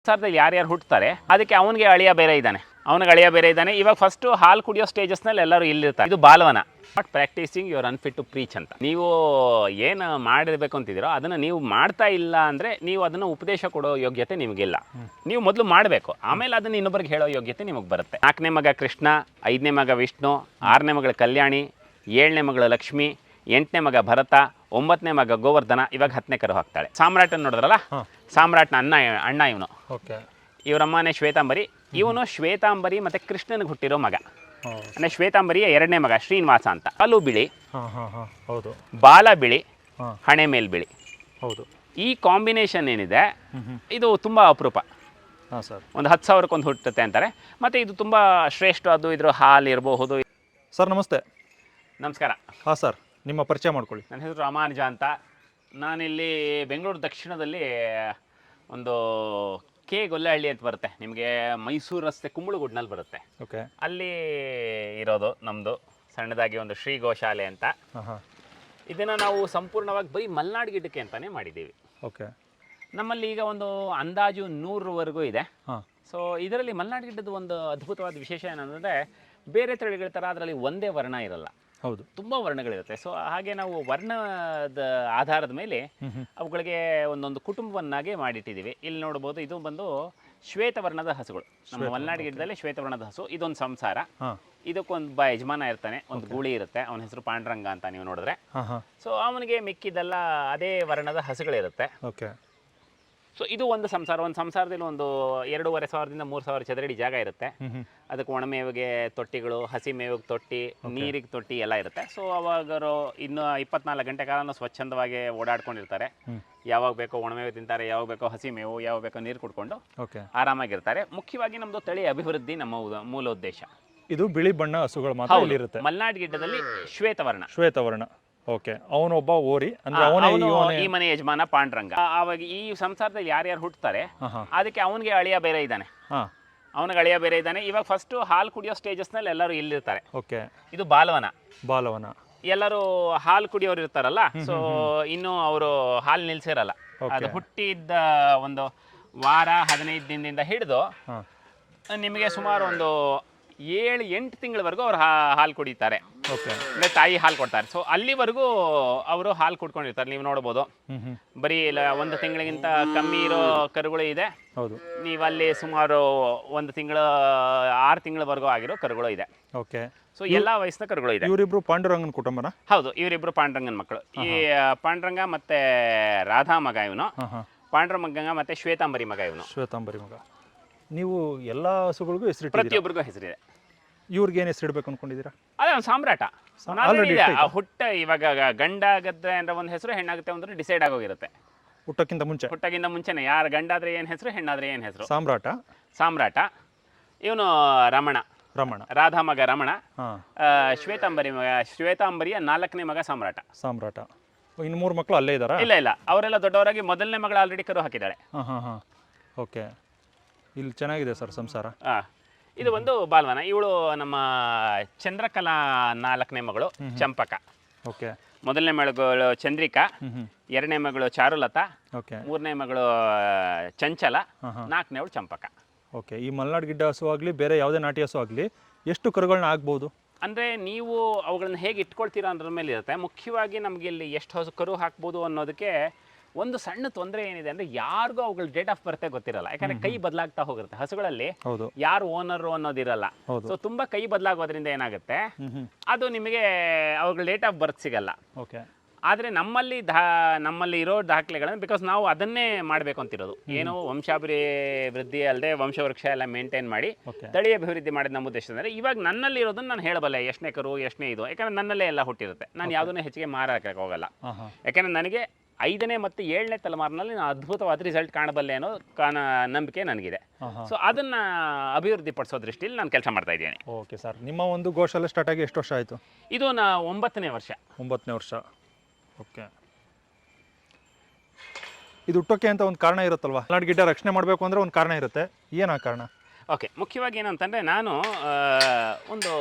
ಸಂಸಾರದಲ್ಲಿ ಯಾರ್ಯಾರು ಹುಟ್ಟುತ್ತಾರೆ ಅದಕ್ಕೆ ಅವನಿಗೆ ಅಳಿಯ ಬೇರೆ ಇದ್ದಾನೆ. ಅವನಿಗೆ ಅಳಿಯ ಬೇರೆ ಇದ್ದಾನೆ. ಇವಾಗ ಫಸ್ಟ್ ಹಾಲು ಕುಡಿಯೋ ಸ್ಟೇಜಸ್ನಲ್ಲಿ ಎಲ್ಲರೂ ಇಲ್ಲಿರ್ತಾರೆ. ಇದು Balavana. But practising your unfit to preach ಅಂತ. ನೀವು ಏನು ಮಾಡಿರಬೇಕು ಅಂತಿದ್ದೀರೋ, ಅದನ್ನು ನೀವು ಮಾಡ್ತಾ ಇಲ್ಲ ಅಂದರೆ ನೀವು ಅದನ್ನು ಉಪದೇಶ ಕೊಡೋ ಯೋಗ್ಯತೆ ನಿಮಗಿಲ್ಲ. ನೀವು ಮೊದಲು ಮಾಡಬೇಕು. ಆಮೇಲೆ ಅದನ್ನು ಇನ್ನೊಬ್ಬರಿಗೆ ಹೇಳೋ ಯೋಗ್ಯತೆ ನಿಮಗೆ ಬರುತ್ತೆ. ನಾಲ್ಕನೇ ಮಗ ಕೃಷ್ಣ, ಐದನೇ ಮಗ ವಿಷ್ಣು, ಆರನೇ ಮಗಳ ಕಲ್ಯಾಣಿ, ಏಳನೇ ಮಗಳ ಲಕ್ಷ್ಮಿ, ಎಂಟನೇ ಮಗ ಭರತ ಒಂಬತ್ತನೇ ಮಗ ಗೋವರ್ಧನ ಇವಾಗ ಹತ್ತನೇ ಕರು ಹಾಕ್ತಾಳೆ. ಸಾಮ್ರಾಟನ್ ನೋಡಿದ್ರಲ್ಲ. ಸಾಮ್ರಾಟ್ನ ಅಣ್ಣ ಅಣ್ಣ ಇವನು. ಓಕೆ. ಇವರಮ್ಮನೇ ಶ್ವೇತಾಂಬರಿ. ಇವನು ಶ್ವೇತಾಂಬರಿ ಮತ್ತೆ ಕೃಷ್ಣನಿಗೆ ಹುಟ್ಟಿರೋ ಮಗ. ಅಂದ್ರೆ ಶ್ವೇತಾಂಬರಿಯ ಎರಡನೇ ಮಗ ಶ್ರೀನಿವಾಸ ಅಂತ. ಕಾಲು ಬಿಳಿ ಹೌದು. ಬಾಲ ಬಿಳಿ ಹಣೆ ಮೇಲ್ ಬಿಳಿ. ಹೌದು. ಈ ಕಾಂಬಿನೇಷನ್ ಏನಿದೆ ಇದು ತುಂಬ ಅಪರೂಪ. ಸರ್. ಒಂದು ಹತ್ತು ಸಾವಿರಕ್ಕೊಂದು ಹುಟ್ಟುತ್ತೆ ಅಂತಾರೆ. ಮತ್ತೆ ಇದು ತುಂಬ ಶ್ರೇಷ್ಠ ಅದು ಇದ್ರ ಹಾಲು ಇರಬಹುದು ಸರ್ ನಮಸ್ತೆ. ನಮಸ್ಕಾರ. ಹಾಂ ಸರ್. ನಿಮ್ಮ ಪರಿಚಯ ಮಾಡ್ಕೊಳ್ಳಿ. ನನ್ನ ಹೆಸರು ರಾಮಾನುಜ ಅಂತ. ನಾನಿಲ್ಲಿ ಬೆಂಗಳೂರು ದಕ್ಷಿಣದಲ್ಲಿ ಒಂದು ಕೆ ಗೊಲ್ಲಹಳ್ಳಿ ಅಂತ ಬರುತ್ತೆ. ನಿಮಗೆ ಮೈಸೂರು ರಸ್ತೆ ಕುಂಬಳಗುಡ್ನಲ್ಲಿ ಬರುತ್ತೆ. ಓಕೆ. ಅಲ್ಲಿ ಇರೋದು ನಮ್ಮದು ಸಣ್ಣದಾಗಿ ಒಂದು ಶ್ರೀ ಗೋಶಾಲೆ ಅಂತ ಇದನ್ನು ನಾವು ಸಂಪೂರ್ಣವಾಗಿ ಬರೀ ಮಲ್ನಾಡ್ ಗಿಡಕ್ಕೆ ಅಂತಲೇ ಮಾಡಿದ್ದೀವಿ. ಓಕೆ. ನಮ್ಮಲ್ಲಿ ಈಗ ಒಂದು ಅಂದಾಜು ನೂರವರೆಗೂ ಇದೆ. ಸೊ ಇದರಲ್ಲಿ ಮಲ್ನಾಡ್ ಗಿಡದ ಒಂದು ಅದ್ಭುತವಾದ ವಿಶೇಷ ಏನಂದರೆ ಬೇರೆ ತಳಿಗಳ ಥರ ಅದರಲ್ಲಿ ಒಂದೇ ವರ್ಣ ಇರಲ್ಲ. ಹೌದು. ತುಂಬ ವರ್ಣಗಳಿರುತ್ತೆ. ಸೊ ಹಾಗೆ ನಾವು ವರ್ಣದ ಆಧಾರದ ಮೇಲೆ ಅವುಗಳಿಗೆ ಒಂದೊಂದು ಕುಟುಂಬವನ್ನಾಗಿ ಮಾಡಿಟ್ಟಿದ್ದೀವಿ. ಇಲ್ಲಿ ನೋಡ್ಬೋದು ಇದು ಬಂದು ಶ್ವೇತವರ್ಣದ ಹಸುಗಳು. ನಮ್ಮ ಮಲೆನಾಡು ಗಿಡದಲ್ಲಿ ಶ್ವೇತವರ್ಣದ ಹಸು. ಇದೊಂದು ಸಂಸಾರ. ಇದಕ್ಕೊಂದು ಬ ಯಜಮಾನ ಇರ್ತಾನೆ ಒಂದು ಗೂಳಿ ಇರುತ್ತೆ ಅವನ ಹೆಸರು ಪಾಂಡ್ರಂಗ ಅಂತ ನೀವು ನೋಡಿದ್ರೆ. ಸೊ ಅವನಿಗೆ ಮಿಕ್ಕಿದ್ದೆಲ್ಲ ಅದೇ ವರ್ಣದ ಹಸುಗಳಿರುತ್ತೆ. ಸೊ ಇದು ಒಂದು ಸಂಸಾರ ಒಂದು ಸಂಸಾರದಲ್ಲಿ ಒಂದು ಎರಡೂವರೆ ಸಾವಿರದಿಂದ ಮೂರು ಸಾವಿರ ಚದರಡಿ ಜಾಗ ಇರುತ್ತೆ. ಅದಕ್ಕೆ ಒಣಮೇವಿಗೆ ತೊಟ್ಟಿಗಳು ಹಸಿ ಮೇವಿಗೆ ತೊಟ್ಟಿ ನೀರಿಗೆ ತೊಟ್ಟಿ ಎಲ್ಲ ಇರುತ್ತೆ. ಸೊ ಅವಾಗರು ಇನ್ನು ಇಪ್ಪತ್ನಾಲ್ಕು ಗಂಟೆ ಕಾಲನೂ ಸ್ವಚ್ಛಂದವಾಗಿ ಓಡಾಡ್ಕೊಂಡಿರ್ತಾರೆ. ಯಾವಾಗ ಬೇಕೋ ಒಣಮೇವು ತಿಂತಾರೆ ಯಾವಾಗ ಬೇಕೋ ಹಸಿ ಮೇವು ಯಾವಾಗ ಬೇಕೋ ನೀರು ಕುಡ್ಕೊಂಡು ಆರಾಮಾಗಿರ್ತಾರೆ. ಮುಖ್ಯವಾಗಿ ನಮ್ಮದು ತಳಿ ಅಭಿವೃದ್ಧಿ ನಮ್ಮ ಮೂಲ ಉದ್ದೇಶ. ಇದು ಬಿಳಿ ಬಣ್ಣ ಹಸುಗಳು ಮಾತ್ರ ಇರುತ್ತೆ ಮಲ್ನಾಡ್ ಗಿಡ್ಡದಲ್ಲಿ ಶ್ವೇತವರ್ಣ. ಶ್ವೇತವರ್ಣ. ಓಕೆ ಅವನೊಬ್ಬ ಓರಿ. ಅಂದ್ರೆ ಅವನೇ ಅವನು ಈ ಮನೆ ಯಜಮಾನ ಪಾಂಡ್ರಂಗ. ಆ- ಆವಾಗ ಈ ಸಂಸಾರದಲ್ಲಿ ಯಾರ್ಯಾರು ಹುಟ್ಟುತ್ತಾರೆ ಅದಕ್ಕೆ ಅವನಿಗೆ ಅಳಿಯ ಬೇರೆ ಇದ್ದಾನೆ. ಹಾಂ. ಅವನಿಗೆ ಅಳಿಯ ಬೇರೆ ಇದ್ದಾನೆ. ಇವಾಗ ಫಸ್ಟ್ ಹಾಲು ಕುಡಿಯೋ ಸ್ಟೇಜಸ್ನಲ್ಲಿ ಎಲ್ಲರೂ ಇಲ್ಲಿರ್ತಾರೆ. ಓಕೆ ಇದು ಬಾಲವನ. ಬಾಲವನ. ಎಲ್ಲರೂ ಹಾಲು ಕುಡಿಯೋರು ಇರ್ತಾರಲ್ಲ ಸೊ ಇನ್ನು ಅವರು ಹಾಲು ನಿಲ್ಸಿರಲ್ಲ. ಅದು ಹುಟ್ಟಿದ್ದ ಒಂದು ವಾರ ಹದಿನೈದು ದಿನದಿಂದ ಹಿಡಿದು ಹಾಂ. ನಿಮಗೆ ಸುಮಾರು ಒಂದು ಏಳು ಎಂಟು ತಿಂಗಳವರೆಗೂ ಅವ್ರು ಹಾಲು ಕುಡಿತಾರೆ. ಓಕೆ ಅಂದರೆ ತಾಯಿ ಹಾಲು ಕೊಡ್ತಾರೆ. ಸೊ ಅಲ್ಲಿವರೆಗೂ ಅವರು ಹಾಲು ಕುಡ್ಕೊಂಡಿರ್ತಾರೆ. ನೀವು ನೋಡ್ಬೋದು. ಬರೀ ಇಲ್ಲ ಒಂದು ತಿಂಗಳಿಗಿಂತ ಕಮ್ಮಿ ಇರೋ ಕರುಗಳು ಇದೆ. ಹೌದು. ನೀವು ಅಲ್ಲಿ ಸುಮಾರು ಒಂದು ತಿಂಗಳ ಆರು ತಿಂಗಳವರೆಗೂ ಆಗಿರೋ ಕರುಗಳು ಇದೆ. ಓಕೆ ಸೊ ಎಲ್ಲ ವಯಸ್ಸಿನ ಕರುಗಳು ಇದೆ. ಇವರಿಬ್ರು ಪಾಂಡುರಂಗನ ಕುಟುಂಬನ? ಹೌದು ಇವರಿಬ್ರು ಪಾಂಡುರಂಗನ್ ಮಕ್ಕಳು. ಈ ಪಾಂಡುರಂಗ ಮತ್ತೆ ರಾಧಾ ಮಗ ಇವನು. ಪಾಂಡ್ರ ಮಗಂಗ ಮತ್ತೆ ಶ್ವೇತಾಂಬರಿ ಮಗ ಇವನು. ಶ್ವೇತಾಂಬರಿ ಮಗ. ನೀವು ಎಲ್ಲ ಹಸುಗಳಿಗೂ ಹೆಸರು ಪ್ರತಿಯೊಬ್ಬರಿಗೂ ಹೆಸರಿದೆ. ಇವ್ರಿಗೆ ಏನು ಹೆಸರಿಡ್ಬೇಕು ಅನ್ಕೊಂಡಿದ್ದೀರಾ? ಅದೇ ಒಂದು ಸಾಮ್ರಾಟ. already? ಆ ಹುಟ್ಟ ಇವಾಗ ಗಂಡ ಆಗತ್ತೆ ಅಂದ್ರೆ ಒಂದು ಹೆಸರು ಹೆಣ್ಣಾಗುತ್ತೆ ಅಂದ್ರೆ ಡಿಸೈಡ್ ಆಗೋಗಿರುತ್ತೆ. ಹುಟ್ಟಕ್ಕಿಂತ ಮುಂಚೆ? ಹುಟ್ಟಗಿಂತ ಮುಂಚೆನೆ. ಯಾರು ಗಂಡಾದ್ರೆ ಏನು ಹೆಸರು ಹೆಣ್ಣಾದ್ರೆ ಏನು ಹೆಸರು? ಸಾಮ್ರಾಟ? ಸಾಮ್ರಾಟ. ಇವನು ರಮಣ. ರಮಣ. ರಾಧಾ ಮಗ ರಮಣ. ಹಾಂ. ಆ, ಶ್ವೇತಾಂಬರಿ ಮಗ ಶ್ವೇತಾಂಬರಿಯ ನಾಲ್ಕನೇ ಮಗ ಸಾಮ್ರಾಟ. ಸಾಮ್ರಾಟ. ಇನ್ನು ಮೂರು ಮಕ್ಕಳು ಅಲ್ಲೇ ಇದ್ದಾರಾ? ಇಲ್ಲ ಇಲ್ಲ. ಅವರೆಲ್ಲ ದೊಡ್ಡವರಾಗಿ ಮೊದಲನೇ ಮಗಳು ಆಲ್ರೆಡಿ ಕರು ಹಾಕಿದ್ದಾಳೆ. ಹಾಂ ಹಾಂ ಹಾಂ ಓಕೆ ಇಲ್ಲಿ ಚೆನ್ನಾಗಿದೆ ಸರ್ ಸಂಸಾರ. ಆ, ಇದು ಒಂದು ಬಾಲ್ವನ. ಇವಳು ನಮ್ಮ ಚಂದ್ರಕಲಾ ನಾಲ್ಕನೇ ಮಗಳು ಚಂಪಕ. ಓಕೆ. ಮೊದಲನೇ ಮಗಳು ಚಂದ್ರಿಕಾ ಎರಡನೇ ಮಗಳು ಚಾರುಲತಾ ಓಕೆ. ಮೂರನೇ ಮಗಳು ಚಂಚಲ ನಾಲ್ಕನೇ ಅವಳು ನಾಲ್ಕನೇವಳು ಚಂಪಕ. ಓಕೆ. ಈ ಮಲ್ನಾಡ್ ಗಿಡ್ಡ ಹಸು ಆಗಲಿ ಬೇರೆ ಯಾವುದೇ ನಾಟಿ ಹಸು ಆಗಲಿ ಎಷ್ಟು ಕರುಗಳನ್ನ ಆಗ್ಬೋದು? ಅಂದರೆ ನೀವು ಅವುಗಳನ್ನ ಹೇಗೆ ಇಟ್ಕೊಳ್ತೀರಾ ಅನ್ನೋದ್ರ ಮೇಲೆ ಇರುತ್ತೆ. ಮುಖ್ಯವಾಗಿ ನಮಗೆ ಇಲ್ಲಿ ಎಷ್ಟು ಹಸು ಕರು ಹಾಕ್ಬೋದು ಅನ್ನೋದಕ್ಕೆ ಒಂದು ಸಣ್ಣ ತೊಂದರೆ ಏನಿದೆ ಅಂದ್ರೆ ಯಾರಿಗೂ ಅವುಗಳ ಡೇಟ್ ಆಫ್ ಬರ್ತೆ ಗೊತ್ತಿರಲ್ಲ. ಯಾಕಂದ್ರೆ ಕೈ ಬದಲಾಗ್ತಾ ಹೋಗಿರುತ್ತೆ ಹಸುಗಳಲ್ಲಿ ಯಾರು ಓನರ್ ಅನ್ನೋದಿರಲ್ಲ. ಸೊ ತುಂಬಾ ಕೈ ಬದಲಾಗೋದ್ರಿಂದ ಏನಾಗುತ್ತೆ? ಅದು ನಿಮಗೆ ಅವುಗಳ ಡೇಟ್ ಆಫ್ ಬರ್ತ್ ಸಿಗಲ್ಲ. ಓಕೆ. ಆದರೆ ನಮ್ಮಲ್ಲಿ ದಾ ನಮ್ಮಲ್ಲಿ ಇರೋ ದಾಖಲೆಗಳನ್ನು ಬಿಕಾಸ್ ನಾವು ಅದನ್ನೇ ಮಾಡಬೇಕು ಅಂತಿರೋದು. ಏನು ವಂಶಾಭಿ ವೃದ್ಧಿ ಅಲ್ಲದೆ ವಂಶವೃಕ್ಷ ಎಲ್ಲ ಮೇಂಟೈನ್ ಮಾಡಿ ತಳಿ ಅಭಿವೃದ್ಧಿ ಮಾಡಿದ ನಮ್ಮ ಉದ್ದೇಶ ಅಂದರೆ ಇವಾಗ ನನ್ನಲ್ಲಿ ಇರೋದನ್ನ ನಾನು ಹೇಳಬಲ್ಲೆ ಎಷ್ಟನೇ ಕರು ಎಷ್ಟನೇ ಇದು. ಯಾಕಂದ್ರೆ ನನ್ನಲ್ಲೇ ಎಲ್ಲ ಹುಟ್ಟಿರುತ್ತೆ. ನಾನು ಯಾವುದನ್ನೇ ಹೆಚ್ಚಿಗೆ ಮಾರಕ್ಕೆ ಹೋಗಲ್ಲ. ಯಾಕಂದ್ರೆ ನನಗೆ ಐದನೇ ಮತ್ತು ಏಳನೇ ತಲೆಮಾರಿನಲ್ಲಿ ನಾನು ಅದ್ಭುತವಾದ ರಿಸಲ್ಟ್ ಕಾಣಬಲ್ಲೆ ಅನ್ನೋ ಕಾನ ನಂಬಿಕೆ ನನಗಿದೆ. ಸೊ ಅದನ್ನ ಅಭಿವೃದ್ಧಿ ಪಡಿಸೋ ದೃಷ್ಟಿಯಲ್ಲಿ ನಾನು ಕೆಲಸ ಮಾಡ್ತಾ ಇದ್ದೀನಿ. Okay sir. ನಿಮ್ಮ ಒಂದು ಗೋಶಾಲೆ ಸ್ಟಾರ್ಟ್ ಆಗಿ ಎಷ್ಟು ವರ್ಷ ಆಯಿತು? ಇದು ನಾ ಒಂಬತ್ತನೇ ವರ್ಷ. ಒಂಬತ್ತನೇ ವರ್ಷ. ಓಕೆ. ಇದು ಹುಟ್ಟೋಕೆ ಅಂತ ಒಂದು ಕಾರಣ ಇರುತ್ತಲ್ವಾ? ನಾಡ್ ಗಿಡ್ಡ ರಕ್ಷಣೆ ಮಾಡಬೇಕು ಅಂದರೆ ಒಂದು ಕಾರಣ ಇರುತ್ತೆ. ಏನು ಆ ಕಾರಣ? ಓಕೆ ಮುಖ್ಯವಾಗಿ ಏನಂತಂದರೆ ನಾನು ಒಂದು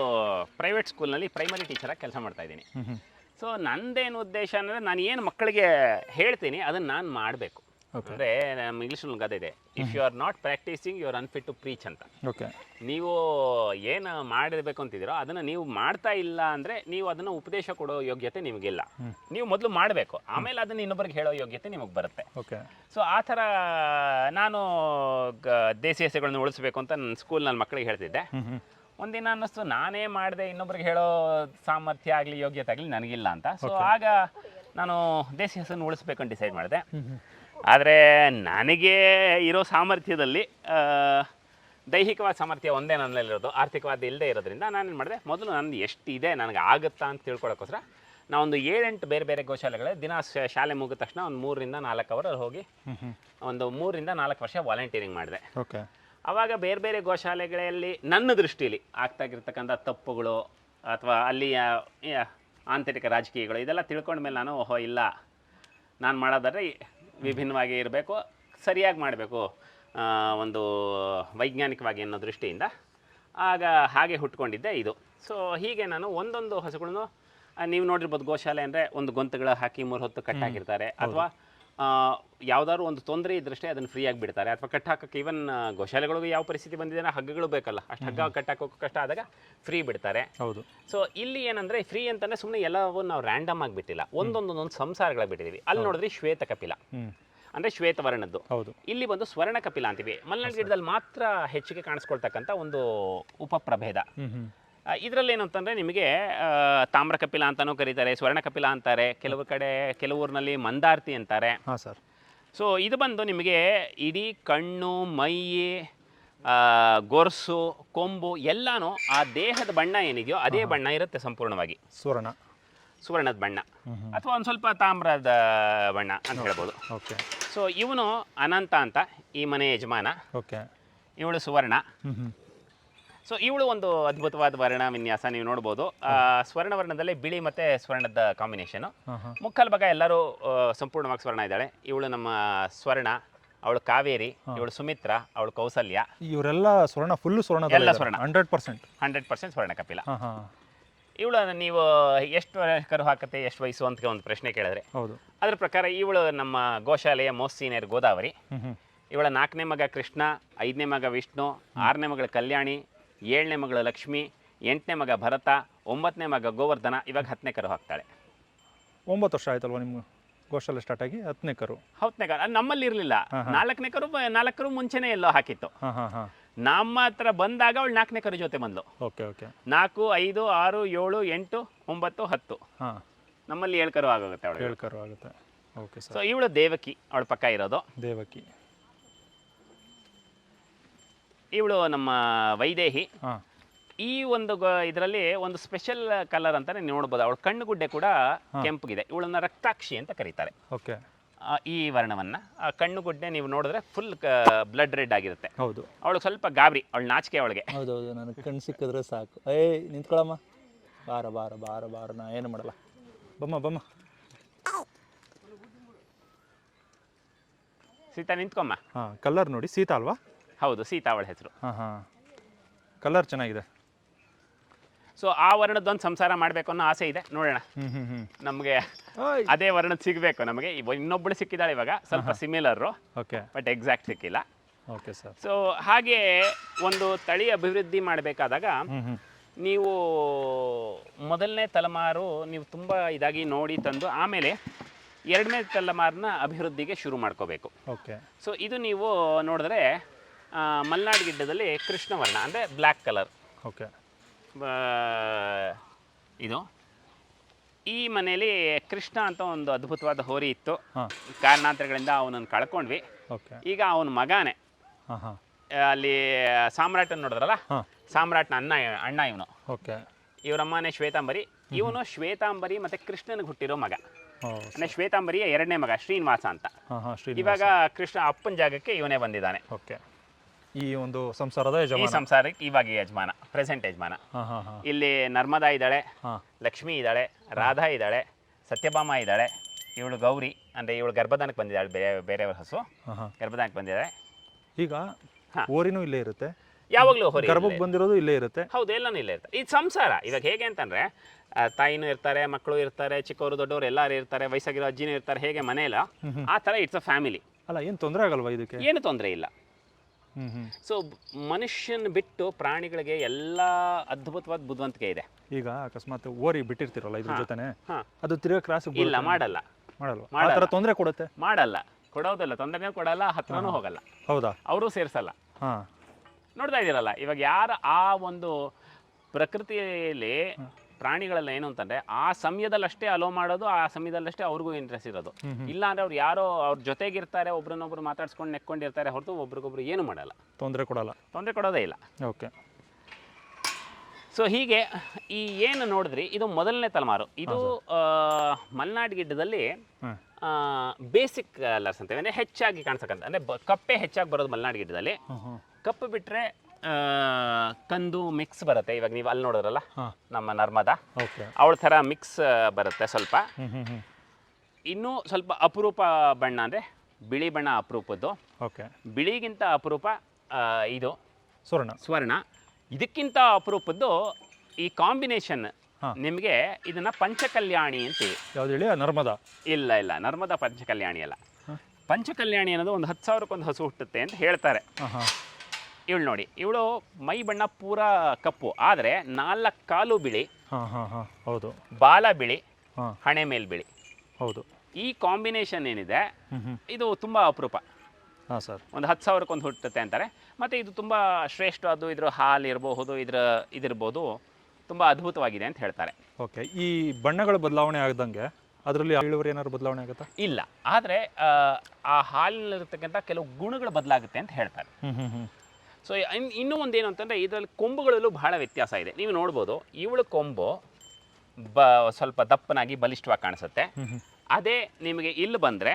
ಪ್ರೈವೇಟ್ ಸ್ಕೂಲ್ನಲ್ಲಿ ಪ್ರೈಮರಿ ಟೀಚರಾಗಿ ಕೆಲಸ ಮಾಡ್ತಾ ಇದ್ದೀನಿ. ಸೊ ನಂದೇನು ಉದ್ದೇಶ ಅಂದರೆ ನಾನು ಏನು ಮಕ್ಕಳಿಗೆ ಹೇಳ್ತೀನಿ ಅದನ್ನು ನಾನು ಮಾಡಬೇಕು. ಅಂದರೆ ನಮ್ಮ ಇಂಗ್ಲೀಷ್ ಗದೆ ಇದೆ. If you are not practising you are unfit to preach ಅಂತ. ಓಕೆ ನೀವು ಏನು ಮಾಡಿರಬೇಕು ಅಂತಿದ್ದೀರೋ ಅದನ್ನು ನೀವು ಮಾಡ್ತಾ ಇಲ್ಲ ಅಂದರೆ ನೀವು ಅದನ್ನು ಉಪದೇಶ ಕೊಡೋ ಯೋಗ್ಯತೆ ನಿಮಗಿಲ್ಲ. ನೀವು ಮೊದಲು ಮಾಡಬೇಕು. ಆಮೇಲೆ ಅದನ್ನು ಇನ್ನೊಬ್ಬರಿಗೆ ಹೇಳೋ ಯೋಗ್ಯತೆ ನಿಮಗೆ ಬರುತ್ತೆ. ಓಕೆ ಸೊ ಆ ಥರ ನಾನು ದೇಸಿ ಹೆಸರುಗಳನ್ನ ಉಳಿಸ್ಬೇಕು ಅಂತ ನನ್ನ ಸ್ಕೂಲ್ನಲ್ಲಿ ಮಕ್ಕಳಿಗೆ ಹೇಳ್ತಿದ್ದೆ. ಒಂದಿನ ಅನ್ನಿಸ್ತು ನಾನೇ ಮಾಡಿದೆ ಇನ್ನೊಬ್ರಿಗೆ ಹೇಳೋ ಸಾಮರ್ಥ್ಯ ಆಗಲಿ ಯೋಗ್ಯತೆ ಆಗಲಿ ನನಗಿಲ್ಲ ಅಂತ. ಸೊ ಆಗ ನಾನು ದೇಸಿ ಹೆಸರನ್ನು ಉಳಿಸ್ಬೇಕು ಅಂತ ಡಿಸೈಡ್ ಮಾಡಿದೆ. ಆದರೆ ನನಗೆ ಇರೋ ಸಾಮರ್ಥ್ಯದಲ್ಲಿ ದೈಹಿಕವಾದ ಸಾಮರ್ಥ್ಯ ಒಂದೇ ನನ್ನಲ್ಲಿರೋದು ಆರ್ಥಿಕವಾದ ಇಲ್ಲದೆ ಇರೋದ್ರಿಂದ ನಾನೇನು ಮಾಡಿದೆ ಮೊದಲು ನಂದು ಎಷ್ಟಿದೆ ನನಗೆ ಆಗುತ್ತಾ ಅಂತ ತಿಳ್ಕೊಳ್ಳೋಕ್ಕೋಸ್ಕರ ನಾವೊಂದು ಏಳೆಂಟು ಬೇರೆ ಬೇರೆ ಗೋಶಾಲೆಗಳೇ ದಿನ ಶಾಲೆ ಮುಗಿದ ತಕ್ಷಣ ಒಂದು ಮೂರರಿಂದ ನಾಲ್ಕು ಅವರಲ್ಲಿ ಹೋಗಿ ಒಂದು ಮೂರರಿಂದ ನಾಲ್ಕು ವರ್ಷ ವಾಲಂಟಿಯರಿಂಗ್ ಮಾಡಿದೆ. ಓಕೆ ಆವಾಗ ಬೇರೆ ಬೇರೆ ಗೋಶಾಲೆಗಳಲ್ಲಿ ನನ್ನ ದೃಷ್ಟಿಯಲ್ಲಿ ಆಗ್ತಾಗಿರ್ತಕ್ಕಂಥ ತಪ್ಪುಗಳು ಅಥವಾ ಅಲ್ಲಿಯ ಆಂತರಿಕ ರಾಜಕೀಯಗಳು ಇದೆಲ್ಲ ತಿಳ್ಕೊಂಡ್ಮೇಲೆ ನಾನು ಓಹೋ ಇಲ್ಲ. ನಾನು ಮಾಡೋದಾದ್ರೆ ವಿಭಿನ್ನವಾಗಿ ಇರಬೇಕು ಸರಿಯಾಗಿ ಮಾಡಬೇಕು ಒಂದು ವೈಜ್ಞಾನಿಕವಾಗಿ ಅನ್ನೋ ದೃಷ್ಟಿಯಿಂದ. ಆಗ ಹಾಗೆ ಹುಟ್ಕೊಂಡಿದ್ದೆ ಇದು. ಸೊ ಹೀಗೆ ನಾನು ಒಂದೊಂದು ಹಸುಗಳನ್ನು ನೀವು ನೋಡಿರ್ಬೋದು ಗೋಶಾಲೆ ಅಂದರೆ ಒಂದು ಗೊಂತುಗಳು ಹಾಕಿ ಮೂರು ಹೊತ್ತು ಕಟ್ಟಾಗಿರ್ತಾರೆ ಅಥವಾ ಯಾವ್ದಾದ್ರು ಒಂದು ತೊಂದರೆ ಇದ್ರಷ್ಟೇ ಅದನ್ನು ಆಗಿ ಬಿಡ್ತಾರೆ. ಅಥವಾ ಕಟ್ ಹಾಕಕ್ಕೆ ಈವನ್ ಗೋಶಾಲೆಗಳಿಗೆ ಯಾವ ಪರಿಸ್ಥಿತಿ ಬಂದಿದೆ ಅಂದ್ರೆ ಹಗ್ಗಗಳು ಬೇಕಲ್ಲ. ಅಷ್ಟು ಹಗ್ಗ ಕಟ್ಟಾಕೋಕೆ ಕಷ್ಟ ಆದಾಗ ಫ್ರೀ ಬಿಡ್ತಾರೆ. ಹೌದು. ಸೊ ಇಲ್ಲಿ ಏನಂದ್ರೆ ಫ್ರೀ ಅಂತಂದ್ರೆ ಸುಮ್ಮನೆ ಎಲ್ಲವೂ ನಾವು ರ್ಯಾಂಡಮ್ ಆಗಿ ಬಿಟ್ಟಿಲ್ಲ. ಒಂದೊಂದೊಂದೊಂದು ಸಂಸಾರಗಳ ಬಿಟ್ಟಿದ್ದೀವಿ ಅಲ್ಲಿ ನೋಡಿದ್ರೆ ಶ್ವೇತ ಕಪಿಲ. ಅಂದ್ರೆ ಶ್ವೇತವರ್ಣದ್ದು. ಹೌದು. ಇಲ್ಲಿ ಬಂದು ಸ್ವರ್ಣ ಕಪಿಲ ಅಂತೀವಿ. ಮಲ್ನಾಡ್ ಗಿಡದಲ್ಲಿ ಮಾತ್ರ ಹೆಚ್ಚಿಗೆ ಕಾಣಿಸ್ಕೊಳ್ತಕ್ಕಂಥ ಒಂದು ಉಪಪ್ರಭೇದ. ಪ್ರಭೇದ ಇದರಲ್ಲಿ ಏನು ಅಂತಂದರೆ ನಿಮಗೆ ತಾಮ್ರ ಕಪಿಲ ಅಂತಲೂ ಕರೀತಾರೆ ಸ್ವರ್ಣ ಕಪಿಲ ಅಂತಾರೆ ಕೆಲವು ಕಡೆ ಕೆಲವೂರಿನಲ್ಲಿ ಮಂದಾರ್ತಿ ಅಂತಾರೆ. ಹಾಂ ಸರ್. ಸೊ ಇದು ಬಂದು ನಿಮಗೆ ಇಡೀ ಕಣ್ಣು ಮೈ ಗೊರ್ಸು ಕೊಂಬು ಎಲ್ಲನೂ ಆ ದೇಹದ ಬಣ್ಣ ಏನಿದೆಯೋ ಅದೇ ಬಣ್ಣ ಇರುತ್ತೆ ಸಂಪೂರ್ಣವಾಗಿ. ಸುವರ್ಣ. ಸುವರ್ಣದ ಬಣ್ಣ. ಅಥವಾ ಒಂದು ಸ್ವಲ್ಪ ತಾಮ್ರದ ಬಣ್ಣ ಅಂತ ಹೇಳ್ಬೋದು. ಓಕೆ. ಸೊ ಇವನು ಅನಂತ ಅಂತ ಈ ಮನೆ ಯಜಮಾನ. ಓಕೆ. ಇವಳು ಸುವರ್ಣ. ಸೊ ಇವಳು ಒಂದು ಅದ್ಭುತವಾದ ವರ್ಣ ವಿನ್ಯಾಸ ನೀವು ನೋಡ್ಬೋದು. ಸ್ವರ್ಣವರ್ಣದಲ್ಲಿ ಸ್ವರ್ಣ ವರ್ಣದಲ್ಲೇ ಬಿಳಿ ಮತ್ತೆ ಸ್ವರ್ಣದ ಕಾಂಬಿನೇಷನ್ ಮುಕ್ಕಲ್ ಭಾಗ ಎಲ್ಲರೂ ಸಂಪೂರ್ಣವಾಗಿ ಸ್ವರ್ಣ ಇದ್ದಾಳೆ. ಇವಳು ನಮ್ಮ ಸ್ವರ್ಣ ಅವಳು ಕಾವೇರಿ ಇವಳು ಸುಮಿತ್ರ ಅವಳು ಕೌಸಲ್ಯ. ಇವರೆಲ್ಲ ಸ್ವರ್ಣ ಫುಲ್ ಸ್ವರ್ಣ ಎಲ್ಲ ಸ್ವರ್ಣ. Hundred percent. ಹಂಡ್ರೆಡ್ ಪರ್ಸೆಂಟ್ ಸ್ವರ್ಣ ಕಪಿಲ. ಇವಳು ನೀವು ಎಷ್ಟು ಕರು ಹಾಕತ್ತೆ ಎಷ್ಟು ವಯಸ್ಸು ಅಂತ ಒಂದು ಪ್ರಶ್ನೆ ಕೇಳಿದ್ರೆ. ಹೌದು. ಅದ್ರ ಪ್ರಕಾರ ಇವಳು ನಮ್ಮ ಗೋಶಾಲೆಯ ಮೋಸ್ಟ್ ಸೀನಿಯರ್ ಗೋದಾವರಿ ಇವಳ ನಾಲ್ಕನೇ ಮಗ ಕೃಷ್ಣ ಐದನೇ ಮಗ ವಿಷ್ಣು ಆರನೇ ಮಗಳ ಕಲ್ಯಾಣಿ ಏಳನೇ ಮಗಳು ಲಕ್ಷ್ಮಿ ಎಂಟನೇ ಮಗ ಭರತ ಒಂಬತ್ತನೇ ಮಗ ಗೋವರ್ಧನ ಇವಾಗ ಹತ್ತನೇ ಕರು ಹಾಕ್ತಾಳೆ. ಒಂಬತ್ತು ವರ್ಷ ಆಯ್ತಲ್ವ ನಿಮ್ಮ ಗೋಶಾಲೆ ಸ್ಟಾರ್ಟ್ ಆಗಿ ಹತ್ತನೇ ಕರು? ಹತ್ತನೇ ಕರು ಅದು ನಮ್ಮಲ್ಲಿ ಇರಲಿಲ್ಲ. ನಾಲ್ಕನೇ ಕರು ನಾಲ್ಕರು ನಾಲ್ಕು ಮುಂಚೆನೇ ಎಲ್ಲೋ ಹಾಕಿತ್ತು. ನಮ್ಮ ಹತ್ರ ಬಂದಾಗ ಅವಳು ನಾಲ್ಕನೇ ಕರು ಜೊತೆ ಬಂದ್ಲು. Okay okay. ನಾಲ್ಕು ಐದು ಆರು ಏಳು ಎಂಟು ಒಂಬತ್ತು ಹತ್ತು. ನಮ್ಮಲ್ಲಿ ಏಳು ಕರು ಆಗೋಗುತ್ತೆ ಅವಳು ಏಳು ಕರು ಆಗುತ್ತೆ. ಓಕೆ ಸೊ ಇವಳು ದೇವಕಿ ಅವಳ ಪಕ್ಕ ಇರೋದು. ದೇವಕಿ. ಇವಳು ನಮ್ಮ ವೈದೇಹಿ. ಈ ಒಂದು ಇದರಲ್ಲಿ ಒಂದು ಸ್ಪೆಷಲ್ ಕಲರ್ ಅಂತಾನೆ ನೀವು ನೋಡ್ಬೋದು. ಅವಳ ಕಣ್ಣುಗುಡ್ಡೆ ಕೂಡ ಕೆಂಪಗಿದೆ. ಇವಳನ್ನ ರಕ್ತಾಕ್ಷಿ ಅಂತ ಕರೀತಾರೆ. ಓಕೆ. ಈ ವರ್ಣವನ್ನ ಆ ಕಣ್ಣುಗುಡ್ಡೆ ನೀವು ನೋಡಿದ್ರೆ ಫುಲ್ ಬ್ಲಡ್ ರೆಡ್ ಆಗಿರುತ್ತೆ. ಹೌದು. ಅವಳು ಸ್ವಲ್ಪ ಗಾಬರಿ ಅವಳು ನಾಚಿಕೆ ಅವಳಿಗೆ. ಹೌದು ನನಗೆ ಕಣ್ಣು ಸಿಕ್ಕಿದ್ರೆ ಸಾಕು. ಏಯ್ ನಿಂತ್ಕೊಳಮ್ಮ. ಬಾರ ಬಾರ ಬಾರ ಬಾರ ನಾ ಏನು ಮಾಡಲ್ಲ. ಬಮ್ಮ ಬಮ್ಮ. ಸೀತಾ ನಿಂತ್ಕೊಮ್ಮ. ಹಾಂ ಕಲರ್ ನೋಡಿ ಸೀತಾ ಅಲ್ವಾ? ಹೌದು ಸೀತಾವಳ ಹೆಸರು. ಹಾಂ ಹಾಂ. ಕಲರ್ ಚೆನ್ನಾಗಿದೆ. ಸೊ ಆ ವರ್ಣದೊಂದು ಸಂಸಾರ ಮಾಡಬೇಕು ಅನ್ನೋ ಆಸೆ ಇದೆ. ನೋಡೋಣ. ನಮಗೆ ಓಯ್. ಅದೇ ವರ್ಣ ಸಿಗಬೇಕು ನಮಗೆ. ಇವ- ಇನ್ನೊಬ್ಬಳು ಸಿಕ್ಕಿದ್ದಾಳೆ ಇವಾಗ. ಸ್ವಲ್ಪ ಸಿಮಿಲರು ಓಕೆ ಬಟ್ ಎಕ್ಸಾಕ್ಟ್ ಸಿಕ್ಕಿಲ್ಲ. ಓಕೆ ಸರ್ ಸೊ ಹಾಗೆ ಒಂದು ತಳಿ ಅಭಿವೃದ್ಧಿ ಮಾಡಬೇಕಾದಾಗ ನೀವು ಮೊದಲನೇ ತಲೆಮಾರು ನೀವು ತುಂಬ ಇದಾಗಿ ನೋಡಿ ತಂದು ಆಮೇಲೆ ಎರಡನೇ ತಲೆಮಾರನ್ನ ಅಭಿವೃದ್ಧಿಗೆ ಶುರು ಮಾಡ್ಕೋಬೇಕು. ಓಕೆ ಸೊ ಇದು ನೀವು ನೋಡಿದ್ರೆ ಮಲೆನಾಡು ಗಿಡ್ಡದಲ್ಲಿ ಕೃಷ್ಣವರ್ಣ ಅಂದರೆ ಬ್ಲ್ಯಾಕ್ ಕಲರ್. ಓಕೆ. ಇದು. ಈ ಮನೆಯಲ್ಲಿ ಕೃಷ್ಣ ಅಂತ ಒಂದು ಅದ್ಭುತವಾದ ಹೋರಿ ಇತ್ತು. ಕಾರಣಾಂತರಗಳಿಂದ ಅವನನ್ನು ಕಳ್ಕೊಂಡ್ವಿ. ಓಕೆ. ಈಗ ಅವನ ಮಗನೇ. ಅಲ್ಲಿ ಸಾಮ್ರಾಟನ್ ನೋಡಿದ್ರಲ್ಲ? ಸಾಮ್ರಾಟ್ನ ಅಣ್ಣ ಅಣ್ಣ ಇವನು. ಓಕೆ. ಇವರಮ್ಮನೇ ಶ್ವೇತಾಂಬರಿ. ಇವನು ಶ್ವೇತಾಂಬರಿ ಮತ್ತೆ ಕೃಷ್ಣನಿಗೆ ಹುಟ್ಟಿರೋ ಮಗ. ಅಂದ್ರೆ ಶ್ವೇತಾಂಬರಿಯ ಎರಡನೇ ಮಗ ಶ್ರೀನಿವಾಸ ಅಂತ. ಇವಾಗ ಕೃಷ್ಣ ಅಪ್ಪನ ಜಾಗಕ್ಕೆ ಇವನೇ ಬಂದಿದ್ದಾನೆ. ಓಕೆ. ಈ ಒಂದು ಸಂಸಾರದ ಈ ಯಜಮಾನ ಸಂಸಾರಕ್ಕೆ ಇವಾಗ ಯಜಮಾನ ಪ್ರೆಸೆಂಟ್ ಯಜಮಾನ. ಹಾಂ ಹಾಂ ಹಾಂ. ಇಲ್ಲಿ ನರ್ಮದಾ ಇದ್ದಾಳೆ ಹಾಂ. ಲಕ್ಷ್ಮಿ ಇದ್ದಾಳೆ ರಾಧಾ ಇದ್ದಾಳೆ ಸತ್ಯಭಾಮ ಇದ್ದಾಳೆ ಇವಳು ಗೌರಿ ಅಂದ್ರೆ ಇವಳು ಗರ್ಭದಾನಕ್ಕೆ ಬಂದಿದ್ದಾಳೆ ಬೇರೆ ಬೇರೆಯವ್ರ ಹಸು. ಗರ್ಭದಾನಕ್ಕೆ ಹಾಂ. ಗರ್ಭಧಾನಕ್ಕೆ ಬಂದಿದ್ದಾಳೆ. ಈಗ ಹಾ. ಓರಿನೂ ಇಲ್ಲೇ ಇರುತ್ತೆ. ಯಾವಾಗಲೂ ಹೊರಿ ಗರ್ಭಕ್ಕೆ ಬಂದಿರೋದು ಇಲ್ಲೇ ಇರುತ್ತೆ. ಹೌದು ಎಲ್ಲನೂ ಇಲ್ಲೇ ಇರುತ್ತೆ. ಇದು ಸಂಸಾರ. ಇವಾಗ ಹೇಗೆ ಅಂತಂದ್ರೆ ತಾಯಿನೂ ಇರ್ತಾರೆ ಮಕ್ಕಳು ಇರ್ತಾರೆ ಚಿಕ್ಕವರು ದೊಡ್ಡವರು ಎಲ್ಲರೂ ಇರ್ತಾರೆ ವಯಸ್ಸಾಗಿರೋ ಅಜ್ಜಿನೂ ಇರ್ತಾರೆ ಹೇಗೆ ಮನೆಯಲ್ಲ ಆ ಥರ ಇಟ್ಸ್ ಅ ಫ್ಯಾಮಿಲಿ ಅಲ್ಲ ಏನು ತೊಂದರೆ ಆಗಲ್ವಾ ಇದಕ್ಕೆ? ಏನು ತೊಂದರೆ ಇಲ್ಲ. ಸೊ ಮನುಷ್ಯನ ಬಿಟ್ಟು ಪ್ರಾಣಿಗಳಿಗೆ ಎಲ್ಲ ಅದ್ಭುತವಾದ ಬುದ್ಧಿವಂತಿಕೆ ಇದೆ. ಈಗ ಅಕಸ್ಮಾತ್ ಓರಿ ಬಿಟ್ಟಿರ್ತಿರಲ್ಲ ಇದ್ರ ಜೊತೆನೆ? ಹಾಂ. ಅದು ತಿರ್ಗಾ ಕ್ರಾಸ್ ಇಲ್ಲ ಮಾಡಲ್ಲ. ಆ ಮಾಡಲ್ಲ. ಥರ ತೊಂದರೆ ಕೊಡುತ್ತೆ? ಮಾಡಲ್ಲ. ಕೊಡೋದಲ್ಲ. ತೊಂದರೆನೂ ಕೊಡಲ್ಲ ಹತ್ರನೂ ಹೋಗಲ್ಲ. ಹೌದಾ? ಅವರು ಸೇರಿಸಲ್ಲ. ಹಾಂ. ನೋಡ್ತಾ ಇದ್ದೀರಲ್ಲ ಇವಾಗ ಯಾರು ಆ ಒಂದು ಪ್ರಕೃತಿಯಲ್ಲಿ ಪ್ರಾಣಿಗಳೆಲ್ಲ ಏನು ಅಂತಂದ್ರೆ ಆ ಸಮಯದಲ್ಲಷ್ಟೇ ಅಲೋ ಮಾಡೋದು ಆ ಸಮಯದಲ್ಲಷ್ಟೇ ಅವ್ರಿಗೂ ಇಂಟ್ರೆಸ್ಟ್ ಇರೋದು. ಇಲ್ಲ ಅಂದ್ರೆ ಅವ್ರು ಯಾರೋ ಅವ್ರ ಜೊತೆಗಿರ್ತಾರೆ ಒಬ್ರನ್ನೊಬ್ರು ಮಾತಾಡ್ಸ್ಕೊಂಡು ನೆಕ್ಕೊಂಡಿರ್ತಾರೆ ಹೊರತು ಒಬ್ರಿಗೊಬ್ರು ಏನು ಮಾಡಲ್ಲ. ತೊಂದರೆ ಕೊಡಲ್ಲ. ತೊಂದರೆ ಕೊಡೋದೇ ಇಲ್ಲ. ಓಕೆ. ಸೊ ಹೀಗೆ ಈ ಏನು ನೋಡಿದ್ರಿ ಇದು ಮೊದಲನೇ ತಲೆಮಾರು. ಇದು ಮಲೆನಾಡು ಗಿಡ್ಡದಲ್ಲಿ ಬೇಸಿಕ್ ಕಲರ್ಸ್ ಅಂತೇವೆ. ಅಂದರೆ ಹೆಚ್ಚಾಗಿ ಕಾಣಿಸಕ್ಕಂತ ಅಂದರೆ ಕಪ್ಪೆ ಹೆಚ್ಚಾಗಿ ಬರೋದು ಮಲೆನಾಡು ಗಿಡ್ಡದಲ್ಲಿ. ಕಪ್ಪು ಬಿಟ್ಟರೆ ಕಂದು ಮಿಕ್ಸ್ ಬರುತ್ತೆ. ಇವಾಗ ನೀವು ಅಲ್ಲಿ ನೋಡಿದ್ರಲ್ಲ? ನಮ್ಮ ನರ್ಮದಾ. ಓಕೆ ಅವಳ ಥರ ಮಿಕ್ಸ್ ಬರುತ್ತೆ ಸ್ವಲ್ಪ. ಇನ್ನೂ ಸ್ವಲ್ಪ ಅಪರೂಪ ಬಣ್ಣ ಅಂದರೆ ಬಿಳಿ ಬಣ್ಣ ಅಪರೂಪದ್ದು. ಓಕೆ ಬಿಳಿಗಿಂತ ಅಪರೂಪ ಇದು. ಸ್ವರ್ಣ. ಸ್ವರ್ಣ. ಇದಕ್ಕಿಂತ ಅಪರೂಪದ್ದು ಈ ಕಾಂಬಿನೇಷನ್ ನಿಮಗೆ ಇದನ್ನ ಪಂಚಕಲ್ಯಾಣಿ ಅಂತೀವಿ. ಯಾವ್ದು ಹೇಳಿ? ನರ್ಮದಾ. ಇಲ್ಲ ಇಲ್ಲ. ನರ್ಮದಾ ಪಂಚಕಲ್ಯಾಣಿ ಅಲ್ಲ. ಪಂಚಕಲ್ಯಾಣಿ ಅನ್ನೋದು ಒಂದು ಹತ್ತು ಸಾವಿರಕ್ಕೊಂದು ಹಸು ಹುಟ್ಟುತ್ತೆ ಅಂತ ಹೇಳ್ತಾರೆ. ಇವಳು ನೋಡಿ ಇವಳು ಮೈ ಬಣ್ಣ ಪೂರ ಕಪ್ಪು ಆದರೆ ನಾಲ್ಕು ಕಾಲು ಬಿಳಿ ಹಾಂ ಹಾಂ ಹಾಂ ಹೌದು. ಬಾಲ ಬಿಳಿ ಹಾಂ. ಹಣೆ ಮೇಲ್ ಬಿಳಿ. ಹೌದು. ಈ ಕಾಂಬಿನೇಷನ್ ಏನಿದೆ ಇದು ತುಂಬ ಅಪರೂಪ. ಹಾಂ ಸರ್. ಒಂದು ಹತ್ತು ಸಾವಿರಕ್ಕೊಂದು ಹುಟ್ಟುತ್ತೆ ಅಂತಾರೆ. ಮತ್ತು ಇದು ತುಂಬ ಶ್ರೇಷ್ಠ ಅದು ಇದ್ರ ಹಾಲು ಇರಬಹುದು ಇದ್ರ ಇದಿರ್ಬೋದು ತುಂಬ ಅದ್ಭುತವಾಗಿದೆ ಅಂತ ಹೇಳ್ತಾರೆ. ಓಕೆ ಈ ಬಣ್ಣಗಳ ಬದಲಾವಣೆ ಆಗದಂಗೆ ಅದರಲ್ಲಿ ಇಳುವರಿ ಏನಾದ್ರು ಬದಲಾವಣೆ ಆಗುತ್ತಾ? ಇಲ್ಲ ಆದರೆ ಆ ಹಾಲಿನಲ್ಲಿರ್ತಕ್ಕಂಥ ಕೆಲವು ಗುಣಗಳು ಬದಲಾಗುತ್ತೆ ಅಂತ ಹೇಳ್ತಾರೆ. ಸೊ ಇನ್ನೂ ಒಂದೇನು ಅಂತಂದರೆ ಇದರಲ್ಲಿ ಕೊಂಬುಗಳಲ್ಲೂ ಬಹಳ ವ್ಯತ್ಯಾಸ ಇದೆ. ನೀವು ನೋಡ್ಬೋದು ಇವಳು ಕೊಂಬು ಬ ಸ್ವಲ್ಪ ದಪ್ಪನಾಗಿ ಬಲಿಷ್ಠವಾಗಿ ಕಾಣಿಸುತ್ತೆ. ಅದೇ ನಿಮಗೆ ಇಲ್ಲಿ ಬಂದರೆ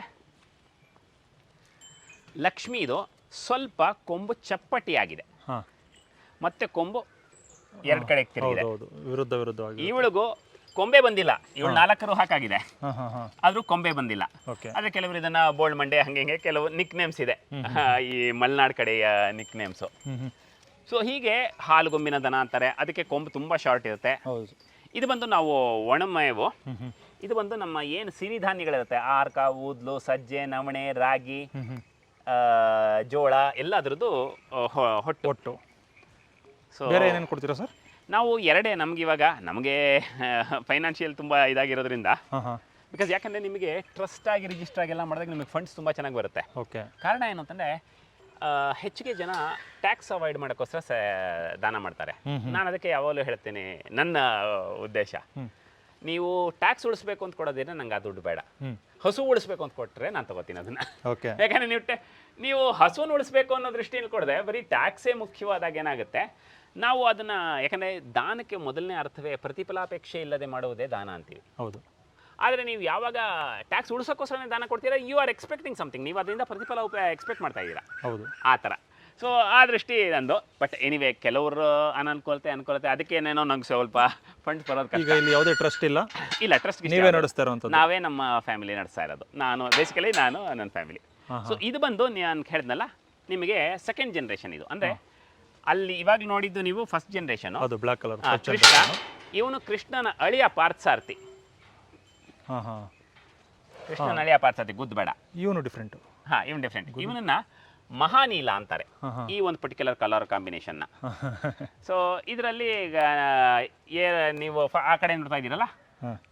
ಲಕ್ಷ್ಮೀದು ಸ್ವಲ್ಪ ಕೊಂಬು ಚಪ್ಪಟಿಯಾಗಿದೆ. ಮತ್ತೆ ಕೊಂಬು ಎರಡು ಕಡೆ ತಿರುಗಿದೆ ವಿರುದ್ಧ ವಿರುದ್ಧವಾಗಿ. ಇವಳಿಗೂ ಕೊಂಬೆ ಬಂದಿಲ್ಲ. ಇವಳು ನಾಲ್ಕರು ಹಾಕಾಗಿದೆ. ಆದ್ರೂ ಕೊಂಬೆ ಬಂದಿಲ್ಲ. ಆದ್ರೆ ಕೆಲವರು ಇದನ್ನ ಬೋಲ್ಡ್ ಮಂಡೆ ಹಂಗೆ ಹಿಂಗೆ ಕೆಲವು ನಿಕ್ ನೇಮ್ಸ್ ಇದೆ ಈ ಮಲ್ನಾಡ್ ಕಡೆಯ ನಿಕ್ ನೇಮ್ಸು ಸೊ ಹೀಗೆ ಹಾಲುಗೊಂಬಿನ ದನ ಅಂತಾರೆ. ಅದಕ್ಕೆ ಕೊಂಬು ತುಂಬಾ ಶಾರ್ಟ್ ಇರುತ್ತೆ. ಇದು ಬಂದು ನಾವು ಒಣಮೇವು. ಇದು ಬಂದು ನಮ್ಮ ಏನು ಸಿರಿಧಾನ್ಯಗಳಿರುತ್ತೆ ಆರ್ಕ ಊದ್ಲು ಸಜ್ಜೆ ನವಣೆ ರಾಗಿ ಜೋಳ ಎಲ್ಲದ್ರದ್ದು ಹೊಟ್ಟು. ಒಟ್ಟು ಸೊ ಬೇರೆ ಏನೇನು ಕೊಡ್ತೀರಾ ಸರ್? ನಾವು ಎರಡೇ ನಮ್ಗೆ ಇವಾಗ ನಮಗೆ ಫೈನಾನ್ಷಿಯಲ್ ತುಂಬ ಇದಾಗಿರೋದ್ರಿಂದ. ಬಿಕಾಸ್ ಯಾಕಂದ್ರೆ ನಿಮಗೆ ಟ್ರಸ್ಟ್ ಆಗಿ ರಿಜಿಸ್ಟರ್ ಆಗೆಲ್ಲ ಮಾಡಿದಾಗ ನಿಮಗೆ ಫಂಡ್ಸ್ ತುಂಬ ಚೆನ್ನಾಗಿ ಬರುತ್ತೆ. ಓಕೆ ಕಾರಣ ಏನು ಅಂತಂದರೆ ಹೆಚ್ಚಿಗೆ ಜನ ಟ್ಯಾಕ್ಸ್ ಅವಾಯ್ಡ್ ಮಾಡೋಕ್ಕೋಸ್ಕರ ದಾನ ಮಾಡ್ತಾರೆ. ನಾನು ಅದಕ್ಕೆ ಯಾವಾಗಲೂ ಹೇಳ್ತೀನಿ ನನ್ನ ಉದ್ದೇಶ. ನೀವು ಟ್ಯಾಕ್ಸ್ ಉಳಿಸ್ಬೇಕು ಅಂತ ಕೊಡೋದೇನೆ ನಂಗೆ ಆ ದುಡ್ಡು ಬೇಡ. ಹಸು ಉಳಿಸ್ಬೇಕು ಅಂತ ಕೊಟ್ಟರೆ ನಾನು ತಗೋತೀನಿ ಅದನ್ನ. ಓಕೆ ಯಾಕಂದ್ರೆ ನೀವು ನೀವು ಹಸುವನ್ನು ಉಳಿಸ್ಬೇಕು ಅನ್ನೋ ದೃಷ್ಟಿಯಲ್ಲಿ ಕೊಡದೆ ಬರೀ ಟ್ಯಾಕ್ಸೇ ಮುಖ್ಯವಾದಾಗ ಏನಾಗುತ್ತೆ ನಾವು ಅದನ್ನು ಯಾಕಂದರೆ ದಾನಕ್ಕೆ ಮೊದಲನೇ ಅರ್ಥವೇ ಪ್ರತಿಫಲಾಪೇಕ್ಷೆ ಇಲ್ಲದೆ ಮಾಡುವುದೇ ದಾನ ಅಂತೀವಿ. ಹೌದು. ಆದರೆ ನೀವು ಯಾವಾಗ ಟ್ಯಾಕ್ಸ್ ಉಳಿಸೋಕ್ಕೋಸ್ಕರನೇ ದಾನ ಕೊಡ್ತೀರಾ ಯು ಆರ್ ಎಕ್ಸ್ಪೆಕ್ಟಿಂಗ್ ಸಮಥಿಂಗ್ ನೀವು ಅದರಿಂದ ಪ್ರತಿಫಲ ಎಕ್ಸ್ಪೆಕ್ಟ್ ಮಾಡ್ತಾ ಇದ್ದೀರಾ. ಹೌದು. ಆ ಥರ. ಸೊ ಆ ದೃಷ್ಟಿ ನಂದು. ಬಟ್ ಎನಿವೆ ಕೆಲವರು ಅನನುಕೂಲತೆ ಅನುಕೂಲತೆ ಅದಕ್ಕೆ ಏನೇನೋ ನಂಗೆ ಸ್ವಲ್ಪ ಫಂಡ್ಸ್ ಬರೋದು ಈಗ ಇಲ್ಲಿ ಯಾವುದೇ ಟ್ರಸ್ಟ್ ಇಲ್ಲ. ಇಲ್ಲ ಟ್ರಸ್ಟ್ ನೀವೇ ನಡೆಸ್ತಾ ಇರೋ ನಾವೇ ನಮ್ಮ ಫ್ಯಾಮಿಲಿ ನಡೆಸ್ತಾ ಇರೋದು. ನಾನು ಬೇಸಿಕಲಿ ನಾನು ನನ್ನ ಫ್ಯಾಮಿಲಿ ಸೊ ಇದು ಬಂದು ನಾನು ಹೇಳಿದ್ನಲ್ಲ ನಿಮಗೆ ಸೆಕೆಂಡ್ ಜನ್ರೇಷನ್ ಇದು. ಅಂದರೆ ಅಲ್ಲಿ ಇವಾಗ ನೋಡಿದ್ದು ನೀವು ಫಸ್ಟ್ ಜನರೇಷನ್ ಅದು ಬ್ಲಾಕ್ ಕಲರ್ ಕೃಷ್ಣ. ಇವನು ಕೃಷ್ಣನ ಅಳಿಯ ಪಾರ್ಥಸಾರಥಿ. ಹಾಂ ಹಾಂ. ಕೃಷ್ಣನ ಅಳಿಯ ಪಾರ್ಥಸಾರಥಿ ಗುದ್ಬೇಡ ಇವನು ಡಿಫ್ರೆಂಟ್ ಹಾ ಇವನು ಡಿಫ್ರೆಂಟ್ ಇವನನ್ನ ಮಹಾನೀಲ ಅಂತಾರೆ. ಈ ಒಂದು ಪರ್ಟಿಕ್ಯುಲರ್ ಕಲರ್ ಕಾಂಬಿನೇಷನ್ನ ಸೊ ಇದರಲ್ಲಿ ಈಗ ಏ ನೀವು ಆ ಕಡೆ ನೋಡ್ತಾ ಇದ್ದೀರಲ್ಲ?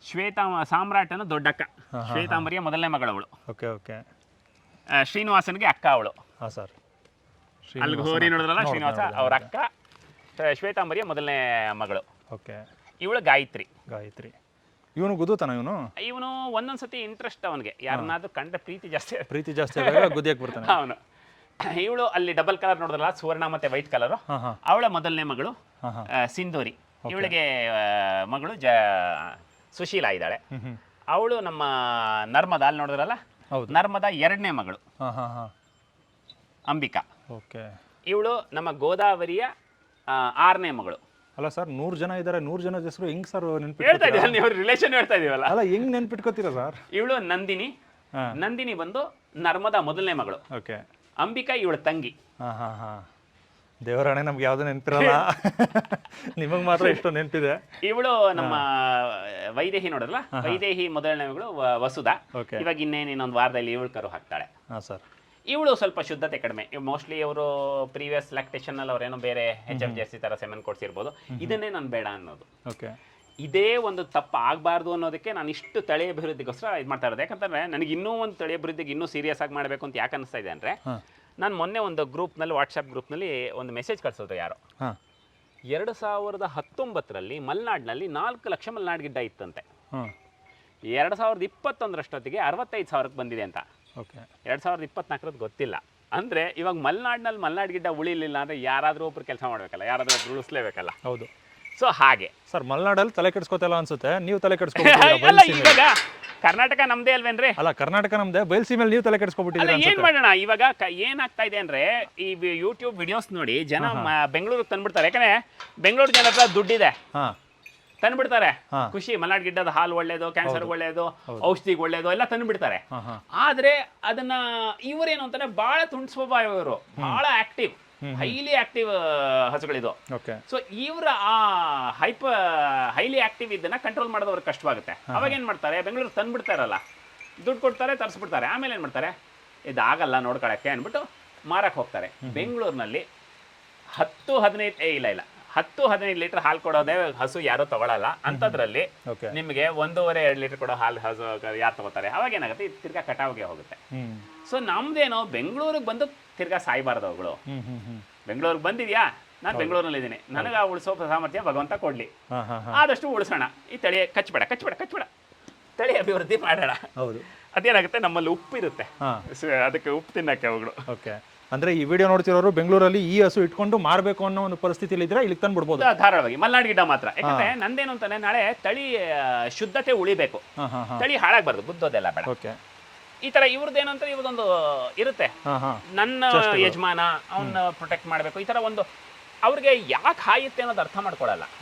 ಶ್ವೇತ ಸಾಮ್ರಾಟನ ದೊಡ್ಡಕ್ಕ. ಶ್ವೇತಾಂಬರಿಯ ಮೊದಲನೇ ಮಗಳವಳು. Okay okay. ಶ್ರೀನಿವಾಸನಿಗೆ ಶ್ರೀನಿವಾಸನ್ಗೆ ಅಕ್ಕ ಅವಳು. ಹಾಂ ಸರ್. ಅಲ್ಲಿ ಹೋರಿ ನೋಡಿದ್ರಲ್ಲ ಶ್ರೀನಿವಾಸ ಅವ್ರ ಅಕ್ಕ ಶ್ವೇ- ಶ್ವೇತಾಂಬರಿಯ ಮೊದಲನೇ ಮಗಳು. ಓಕೆ. ಇವಳು ಗಾಯತ್ರಿ. ಗಾಯತ್ರಿ. ಇವನು ಗುದ್ದುತ್ತಾನ ಇವನು? ಇವನು ಒಂದೊಂದ್ಸತಿ ಇಂಟ್ರೆಸ್ಟ್ ಅವನಿಗೆ. ಯಾರನ್ನಾದ್ರೂ ಕಂಡ ಪ್ರೀತಿ ಜಾಸ್ತಿ ಪ್ರೀತಿ ಜಾಸ್ತಿ ಗುದ್ದಿಯಕ್ಕೆ ಬರ್ತಾನೆ. ಅವನು ಇವಳು ಅಲ್ಲಿ ಡಬಲ್ ಕಲರ್ ನೋಡಿದ್ರಲ್ಲ ಸುವರ್ಣ ಮತ್ತೆ ವೈಟ್ ಕಲರು ಅವಳ ಮೊದಲನೇ ಮಗಳು ಸಿಂಧೂರಿ. ಇವಳಿಗೆ ಮಗಳು ಜ ಸುಶೀಲಾ ಇದ್ದಾಳೆ. ಅವಳು ನಮ್ಮ ನರ್ಮದಾ ಅಲ್ಲಿ ನೋಡಿದ್ರಲ್ಲ? ನರ್ಮದಾ ಎರಡನೇ ಮಗಳು. ಅಂಬಿಕಾ. ಓಕೆ. ಇವಳು ನಮ್ಮ ಗೋದಾವರಿಯ ಆರನೇ ಮಗಳು. ಅಲ್ಲ ಸರ್ ನೂರು ಜನ ಇದ್ದಾರೆ ನೂರು ಜನ ಹೆಸರು ಹೆಂಗ್ ಸರ್ ಹೇಳ್ತಾ ಇದೀವಲ್ಲ ನೀವು ರಿಲೇಷನ್ ಹೇಳ್ತಾ ಇದೀವಲ್ಲ. ಅಲ್ಲ ಹೆಂಗ್ ನೆನ್ಪಿಟ್ಕೋತೀರಾ ಸರ್? ಇವಳು ನಂದಿನಿ ಹಾಂ. ನಂದಿನಿ ಬಂದು ನರ್ಮದಾ ಮೊದಲನೇ ಮಗಳು. ಓಕೆ. ಅಂಬಿಕಾ ಇವಳ ತಂಗಿ. ಹಾಂ ಹಾಂ ಹಾಂ. ದೇವರಾಣೆ ನಮ್ಗೆ ಯಾವ್ದು ನೆನಪಿರಲ್ಲ. ನಿಮಗೆ ಮಾತ್ರ ಇಷ್ಟು ನೆನಪಿದೆ. ಇವಳು ನಮ್ಮ ವೈದೇಹಿ ನೋಡಲ್ಲ ವೈದೇಹಿ ಮೊದಲನೇ ಮಗಳು ವಸುದಾ ವಸುಧಾ. ಓಕೆ. ಇವಾಗ ಇನ್ನೇನು ಇನ್ನೊಂದು ವಾರದಲ್ಲಿ ಇವಳು ಕರು ಹಾಕ್ತಾಳೆ. ಹಾಂ ಸರ್. ಇವಳು ಸ್ವಲ್ಪ ಶುದ್ಧತೆ ಕಡಿಮೆ. ಮೋಸ್ಟ್ಲಿ ಅವರು ಪ್ರೀವಿಯಸ್ ಲ್ಯಾಕ್ಟೇಷನಲ್ಲಿ ಅವ್ರೇನೋ ಬೇರೆ ಎಚ್ ಎಫ್ ಜೆರ್ಸಿ ತರ ಸೆಮೆನ್ ಕೊಡ್ಸಿರ್ಬೋದು ಇದನ್ನೇ ನಾನು ಬೇಡ ಅನ್ನೋದು. ಓಕೆ. ಇದೇ ಒಂದು ತಪ್ಪು ಆಗಬಾರ್ದು ಅನ್ನೋದಕ್ಕೆ ನಾನು ಇಷ್ಟು ತಳಿ ಅಭಿವೃದ್ಧಿಗೋಸ್ಕರ ಇದು ಮಾಡ್ತಾ ಇರೋದು. ಯಾಕಂತಂದ್ರೆ ನನಗೆ ಇನ್ನೂ ಒಂದು ತಳಿ ಅಭಿವೃದ್ಧಿಗೆ ಇನ್ನೂ ಸೀರಿಯಸ್ ಆಗಿ ಮಾಡಬೇಕು ಅಂತ ಯಾಕೆ ಅನಿಸ್ತಾ ಇದೆ ಅಂದರೆ ನಾನು ಮೊನ್ನೆ ಒಂದು ಗ್ರೂಪ್ನಲ್ಲಿ ವಾಟ್ಸಪ್ ಗ್ರೂಪ್ನಲ್ಲಿ ಒಂದು ಮೆಸೇಜ್ ಕಳಿಸೋದು ಯಾರು. ಎರಡು ಸಾವಿರದ ಹತ್ತೊಂಬತ್ತರಲ್ಲಿ ಮಲೆನಾಡಿನಲ್ಲಿ ನಾಲ್ಕು ಲಕ್ಷ ಮಲೆನಾಡು ಗಿಡ್ಡ ಇತ್ತಂತೆ. ಎರಡು ಸಾವಿರದ ಇಪ್ಪತ್ತೊಂದರಷ್ಟೊತ್ತಿಗೆ ಅರವತ್ತೈದು ಸಾವಿರಕ್ಕೆ ಬಂದಿದೆ ಅಂತ. ಓಕೆ ಎರಡು ಸಾವಿರದ ಇಪ್ಪತ್ನಾಲ್ಕರದ್ದು ಗೊತ್ತಿಲ್ಲ. ಅಂದರೆ ಇವಾಗ ಮಲೆನಾಡಿನಲ್ಲಿ ಮಲೆನಾಡು ಗಿಡ್ಡ ಉಳಿಲಿಲ್ಲ ಅಂದರೆ ಯಾರಾದರೂ ಒಬ್ರು ಕೆಲಸ ಮಾಡಬೇಕಲ್ಲ ಯಾರಾದರೂ ಒಬ್ರು ಉಳಿಸ್ಲೇಬೇಕಲ್ಲ. ಹೌದು. ಸೊ ಹಾಗೆ. ಸರ್ ಮಲೆನಾಡಲ್ಲಿ ತಲೆ ಕೆಡಿಸ್ಕೋತಿಲ್ಲ ಅನ್ಸುತ್ತೆ ನೀವು ತಲೆ ಇವಾಗ ಕರ್ನಾಟಕ ನಮ್ದೇ ಅಲ್ವೇನ್ರಿ? ಅಲ್ಲ ಕರ್ನಾಟಕ ನಮ್ದೇ ಬಯಲ್ಸಿ ಮೇಲೆ ನೀವು ತಲೆ ಕೆಡಿಸ್ಕೊಬಿಟ್ಟಿದ್ರೆ ಏನ್ ಮಾಡೋಣ ಇವಾಗ ಏನಾಗ್ತಾ ಇದೆ ಅಂದ್ರೆ ಈ ಯೂಟ್ಯೂಬ್ ವಿಡಿಯೋಸ್ ನೋಡಿ ಜನ ಬೆಂಗಳೂರಿಗೆ ತಂದ್ಬಿಡ್ತಾರೆ. ಯಾಕಂದ್ರೆ ಬೆಂಗಳೂರು ಜನ ಹತ್ರ ದುಡ್ಡಿದೆ. ಹಾಂ. ತಂದ್ಬಿಡ್ತಾರೆ. ಖುಷಿ ಮಲ್ನಾಡ್ ಗಿಡ್ಡದ ಹಾಲು ಒಳ್ಳೇದು ಕ್ಯಾನ್ಸರ್ ಒಳ್ಳೇದು ಔಷಧಿಗೆ ಒಳ್ಳೇದು ಎಲ್ಲ ತಂದ್ಬಿಡ್ತಾರೆ. ಆದ್ರೆ ಅದನ್ನ ಇವರೇನು ಅಂತಾರೆ ಬಹಳ ತುಂಡು ಸ್ವಭಾವ ಇವರು ಬಹಳ ಆಕ್ಟಿವ್ ಹೈಲಿ ಆಕ್ಟಿವ್ ಹಸುಗಳಿದು. ಸೊ ಇವರ ಆ ಹೈಪ ಹೈಲಿ ಆಕ್ಟಿವ್ ಇದನ್ನ ಕಂಟ್ರೋಲ್ ಮಾಡೋದವ್ರಿಗೆ ಕಷ್ಟವಾಗುತ್ತೆ. ಅವಾಗ ಏನ್ ಮಾಡ್ತಾರೆ? ಬೆಂಗಳೂರು ತಂದ್ಬಿಡ್ತಾರಲ್ಲ. ದುಡ್ಡು ಕೊಡ್ತಾರೆ ತರಿಸ್ಬಿಡ್ತಾರೆ. ಆಮೇಲೆ ಏನ್ ಮಾಡ್ತಾರೆ? ಇದಾಗಲ್ಲ ನೋಡ್ಕೊಳಕ್ಕೆ ಅಂದ್ಬಿಟ್ಟು ಮಾರಕ್ಕೆ ಹೋಗ್ತಾರೆ. ಬೆಂಗಳೂರಿನಲ್ಲಿ ಹತ್ತು ಹದಿನೈದು ಏ ಇಲ್ಲ ಇಲ್ಲ. ಹತ್ತು ಹದಿನೈದು ಲೀಟರ್ ಹಾಲು ಕೊಡೋದೇ ಹಸು ಯಾರು ತಗೊಳಲ್ಲ. ಅಂತದ್ರಲ್ಲಿ ನಿಮ್ಗೆ ಒಂದೂವರೆ ಎರಡು ಲೀಟರ್ ಕೊಡೋ ಹಾಲು ಹಸು ಯಾರು ತಗೋತಾರೆ? ಅವಾಗ ಏನಾಗುತ್ತೆ? ತಿರ್ಗಾ ಕಟಾವಿಗೆ ಹೋಗುತ್ತೆ. ಸೊ ನಮ್ದೇನೋ ಬೆಂಗಳೂರಿಗೆ ಬಂದು ತಿರ್ಗಾ ಸಾಯ್ಬಾರ್ದು ಅವುಗಳು. ಬೆಂಗಳೂರಿಗೆ ಬಂದಿದ್ಯಾ? ನಾನು ಬೆಂಗಳೂರಲ್ಲಿ ಇದ್ದೀನಿ. ನನಗೆ ಆ ಉಳಿಸೋ ಸಾಮರ್ಥ್ಯ ಭಗವಂತ ಕೊಡ್ಲಿ. ಆದಷ್ಟು ಉಳಿಸೋಣ. ಈ ತಳಿ ಕಚ್ಬೇಡ ಕಚ್ಚಬೇಡ ಕಚ್ಬೇಡ. ತಳಿ ಅಭಿವೃದ್ಧಿ ಮಾಡೋಣ. ಹೌದು. ಅದೇನಾಗುತ್ತೆ? ನಮ್ಮಲ್ಲಿ ಉಪ್ಪು ಇರುತ್ತೆ ಅದಕ್ಕೆ ಉಪ್ಪು ತಿನ್ನಕ್ಕೆ ಅವುಗಳು. ಓಕೆ ಅಂದರೆ ಈ ವಿಡಿಯೋ ನೋಡ್ತಿರೋರು ಬೆಂಗಳೂರಲ್ಲಿ ಈ ಹಸು ಇಟ್ಕೊಂಡು ಮಾರಬೇಕು ಅನ್ನೋ ಒಂದು ಪರಿಸ್ಥಿತಿಯಲ್ಲಿ ಇದ್ರೆ ಇಲ್ಲಿ ತಂದು ಬಿಡ್ಬೋದು ಧಾರಾಳವಾಗಿ ಮಲ್ನಾಡ್ ಗಿಡ ಮಾತ್ರ. ಯಾಕಂದ್ರೆ ನಂದೇನು ಅಂತಾನೆ ನಾಳೆ ತಳಿ ಶುದ್ಧತೆ ಉಳಿಬೇಕು. ತಳಿ ಹಾಳಾಗಬಾರ್ದು ಬುದ್ಧೋದೆಲ್ಲ ಬೇಡ. ಓಕೆ. ಈ ತರ ಇವ್ರದ್ದೇನು ಅಂತ ಇವ್ರದೊಂದು ಇರುತ್ತೆ. ನನ್ನ ಯಜಮಾನ ಅವನ್ನ ಪ್ರೊಟೆಕ್ಟ್ ಮಾಡಬೇಕು. ಈ ತರ ಒಂದು ಅವ್ರಿಗೆ ಯಾಕೆ ಹಾಯುತ್ತೆ ಅನ್ನೋದು ಅರ್ಥ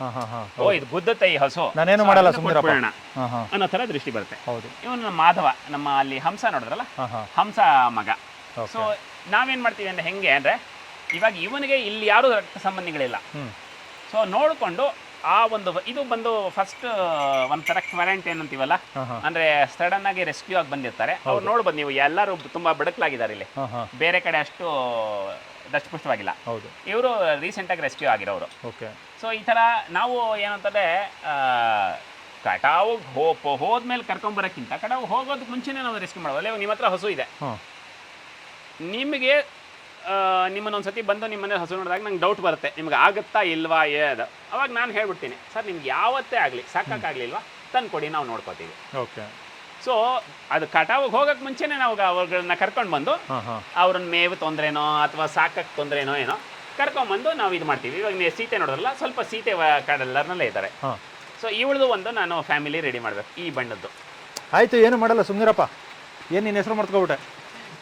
ಹಾಂ ಓ ಇದು ಗುದ್ದತ್ತೆ ಈ ಹಸು. ನಾನೇನು ಮಾಡಲ್ಲ ಅನ್ನೋ ತರ ದೃಷ್ಟಿ ಬರುತ್ತೆ. ಹೌದು. ಇವನು ಮಾಧವ ನಮ್ಮ ಅಲ್ಲಿ ಹಂಸ ನೋಡಿದ್ರಲ್ಲ? ಹಂಸ ಮಗ. ಸೊ ನಾವೇನ್ ಮಾಡ್ತೀವಿ ಅಂದ್ರೆ ಹೆಂಗೆ ಅಂದ್ರೆ ಇವಾಗ ಇವನಿಗೆ ಇಲ್ಲಿ ಯಾರು ರಕ್ತ ಸಂಬಂಧಿಗಳಿಲ್ಲ ಸೊ ನೋಡಿಕೊಂಡು ಆ ಒಂದು ಇದು ಬಂದು ಫಸ್ಟ್ ಒಂದ್ ತರ ವ್ಯಾರೆಂಟ್ ಏನಂತೀವಲ್ಲ? ಹಾಂ ಅಂದ್ರೆ ಸಡನ್ ಆಗಿ ರೆಸ್ಕ್ಯೂ ಆಗಿ ಬಂದಿರ್ತಾರೆ. ಅವ್ರು ನೋಡ್ಬೋದು ನೀವು ಎಲ್ಲರೂ ತುಂಬಾ ಬಡಕಲಾಗಿದ್ದಾರೆ ಇಲ್ಲಿ. ಬೇರೆ ಕಡೆ ಅಷ್ಟು ದಷ್ಟಪುಷ್ಟವಾಗಿಲ್ಲ. ಹೌದು. ರೀಸೆಂಟ್ ಆಗಿ ರೆಸ್ಕ್ಯೂ ಆಗಿರೋರು ಓಕೆ. ಸೊ ಈ ತರ ನಾವು ಏನಂತಂದ್ರೆ ಕಟಾವು ಹೋದ್ಮೇಲೆ ಕರ್ಕೊಂಬರೋಕ್ಕಿಂತ ಕಟಾವು ಹೋಗೋದಕ್ಕೆ ಮುಂಚೆನೇ ನಾವು ರೆಸ್ಕ್ಯೂ ಮಾಡೋದು. ಅಲ್ಲೇ ನಿಮ್ಮ ಹತ್ರ ಹಸು ಇದೆ. ನಿಮಗೆ ನಿಮ್ಮನ್ನ ಒಂದ್ಸತಿ ಬಂದು ನಿಮ್ಮ ಮನೆ ಹಸು ನೋಡಿದಾಗ ನಂಗೆ ಡೌಟ್ ಬರುತ್ತೆ. ನಿಮ್ಗೆ ಆಗುತ್ತಾ ಇಲ್ವಾ ಅದು. ಅವಾಗ ನಾನು ಹೇಳ್ಬಿಡ್ತೀನಿ ಸರ್ ನಿಮ್ಗೆ ಯಾವತ್ತೇ ಆಗಲಿ ಸಾಕಾಗಲಿಲ್ವಾ ತಂದು ಕೊಡಿ ನಾವು ನೋಡ್ಕೋತೀವಿ. ಓಕೆ. ಸೊ ಅದು ಕಟಾವಿಗೆ ಹೋಗೋಕ್ಕೆ ಮುಂಚೆನೇ ನಾವು ಅವ್ರನ್ನ ಕರ್ಕೊಂಡು ಬಂದು ಅವ್ರನ್ನ ಮೇವು ತೊಂದರೆನೋ ಅಥವಾ ಸಾಕಕ್ಕೆ ತೊಂದರೆನೋ ಏನೋ ಕರ್ಕೊಂಬಂದು ನಾವು ಇದು ಮಾಡ್ತೀವಿ. ಇವಾಗ ನೀವು ಸೀತೆ ನೋಡಿದ್ರಲ್ಲ ಸ್ವಲ್ಪ ಸೀತೆ ಕಡಲ್ಲರ್ನಲ್ಲೇ ಇದ್ದಾರೆ. ಸೊ ಇವಳದು ಒಂದು ನಾನು ಫ್ಯಾಮಿಲಿ ರೆಡಿ ಮಾಡಬೇಕು ಈ ಬಣ್ಣದ್ದು. ಆಯಿತು ಏನು ಮಾಡಲ್ಲ ಸುಮ್ಮನಿರಪ್ಪ ಏನು ನಿನ್ನ ಹೆಸರು ಮರ್ತ್ಕೊಬಿಟ್ಟೆ?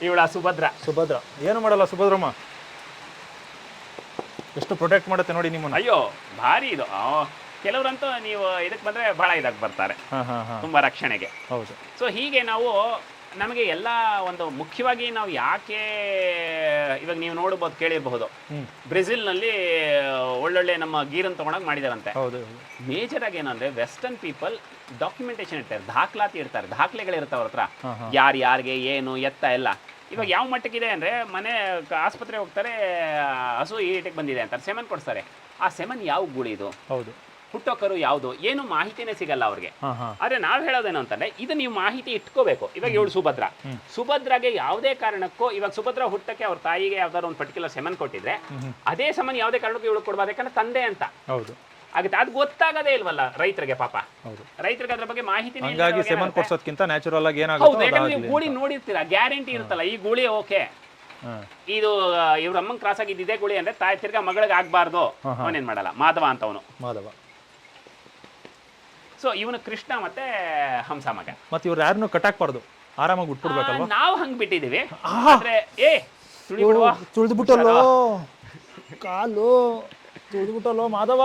ಇವಳ ಸುಭದ್ರ. ಸುಭದ್ರ. ಏನು ಮಾಡಲ್ಲ ಸುಭದ್ರಮ್ಮ? ಎಷ್ಟು ಪ್ರೊಟೆಕ್ಟ್ ಮಾಡುತ್ತೆ ನೋಡಿ ನಿಮ್ಮನ್ನು. ಅಯ್ಯೋ ಭಾರಿ ಇದು. ಆ, ಕೆಲವ್ರಂತೂ ನೀವು ಇದಕ್ಕೆ ಬಂದ್ರೆ ಭಾಳ ಇದಕ್ಕೆ ಬರ್ತಾರೆ. ಹಾ ಹಾಂ ಹಾಂ. ತುಂಬ ರಕ್ಷಣೆಗೆ. ಹೌದು. ಸೊ ಹೀಗೆ ನಾವು ನಮಗೆ ಎಲ್ಲ ಒಂದು ಮುಖ್ಯವಾಗಿ ನಾವು ಯಾಕೆ ಇವಾಗ ನೀವು ನೋಡಬಹುದು ಕೇಳಿರಬಹುದು. ಬ್ರೆಜಿಲ್ ಬ್ರೆಜಿಲ್ನಲ್ಲಿ ಒಳ್ಳೊಳ್ಳೆ ನಮ್ಮ ಗೀರನ್ನು ತೊಗೊಂಡಾಗ ಮಾಡಿದಾರಂತೆ. ಮೇಜರ್ ಆಗಿ ಏನಂದ್ರೆ ವೆಸ್ಟರ್ನ್ ಪೀಪಲ್ ಡಾಕ್ಯುಮೆಂಟೇಶನ್ ಇರ್ತಾರೆ ದಾಖಲಾತಿ ಇರ್ತಾರೆ ದಾಖಲೆಗಳಿರ್ತಾವ ಅವ್ರ ಹತ್ರ. ಯಾರು ಯಾರಿಗೆ ಏನು ಎತ್ತ ಎಲ್ಲ. ಇವಾಗ ಯಾವ ಮಟ್ಟಕ್ಕಿದೆ ಅಂದ್ರೆ ಮನೆ ಆಸ್ಪತ್ರೆ ಹೋಗ್ತಾರೆ ಹಸು ಈ ಬಂದಿದೆ ಅಂತಾರೆ ಸೆಮನ್ ಕೊಡ್ತಾರೆ ಆ ಸೆಮನ್ ಯಾವ ಗುಳಿ ಇದು? ಹೌದು. ಹುಟ್ಟೋಕರು ಯಾವುದು? ಏನು ಮಾಹಿತಿನೇ ಸಿಗಲ್ಲ ಅವ್ರಿಗೆ. ಆದರೆ ನಾವು ಹೇಳೋದೇನು ಅಂತಂದ್ರೆ ಇದು ನೀವು ಮಾಹಿತಿ ಇಟ್ಕೋಬೇಕು. ಇವಾಗ ಇವಳು ಸುಭದ್ರ. ಸುಭದ್ರಾಗೆ ಯಾವುದೇ ಕಾರಣಕ್ಕೂ ಇವಾಗ ಸುಭದ್ರ ಹುಟ್ಟಕ್ಕೆ ಅವ್ರ ತಾಯಿಗೆ ಯಾವ್ದಾದ್ರು ಒಂದು ಪರ್ಟಿಕ್ಯುಲರ್ ಸೆಮನ್ ಕೊಟ್ಟಿದ್ರೆ ಅದೇ ಸಮನ್ ಯಾವುದೇ ಕಾರಣಕ್ಕೂ ಇವಳು ಕೊಡ್ಬಾರ್ದು. ಯಾಕಂದ್ರೆ ತಂದೆ ಅಂತ. ಹೌದು. ಆಗುತ್ತೆ ಅದು ಗೊತ್ತಾಗದೇ ಇಲ್ವಲ್ಲ ರೈತರಿಗೆ ಪಾಪ. ರೈತರಿಗೆ ಅದ್ರ ಬಗ್ಗೆ ಮಾಹಿತಿ ಹಂಗಾಗಿ ಸೆಮನ್ ಕೊಡ್ಸೋದಕ್ಕಿಂತ ನ್ಯಾಚುರಲ್ ಆಗಿ ಏನಾಗುತ್ತೋ ಯಾಕಂದ್ರೆ ನೀವು ಅದಾಗಲಿ ಗೂಳಿ ನೋಡಿರ್ತೀರಾ ಗ್ಯಾರಂಟಿ ಇರುತ್ತಲ್ಲ ಈ ಗೂಳಿ ಓಕೆ. ಇದು ಇವ್ರ ಅಮ್ಮಂಗ್ ಕ್ರಾಸ್ ಆಗಿದ್ದೇ ಇದೇ ಗುಳಿ ಅಂದ್ರೆ ತಾಯಿ ತಿರ್ಗಾ ಮಗಳಿಗೆ ಆಗ್ಬಾರ್ದು. ಅವನೇನ್ ಮಾಡಲ್ಲ. ಮಾಧವ ಅಂತ ಅವನು. ಮಾಧವ. ಸೊ ಇವನು ಕೃಷ್ಣ ಮತ್ತೆ ಹಂಸ ಮಗ. ಮತ್ತೆ ಇವ್ರು ಯಾರನ್ನು ಕಟ್ಟಾಕ್ಬಾರ್ದು. ಆರಾಮಾಗಿ ಉಟ್ಬಿಡ್ಬೇಕಲ್ವಾ? ನಾವು ಹಂಗ್ ಬಿಟ್ಟಿದೀವಿ. ಆದ್ರೆ ಏ ತುಳಿ ಬಿಡುವ ತುಳಿದ್ಬಿಟ್ಟಲ್ಲೋ? ಕಾಲು. ತುಳಿದ್ಬಿಟ್ಟಲ್ಲೋ ಮಾಧವ?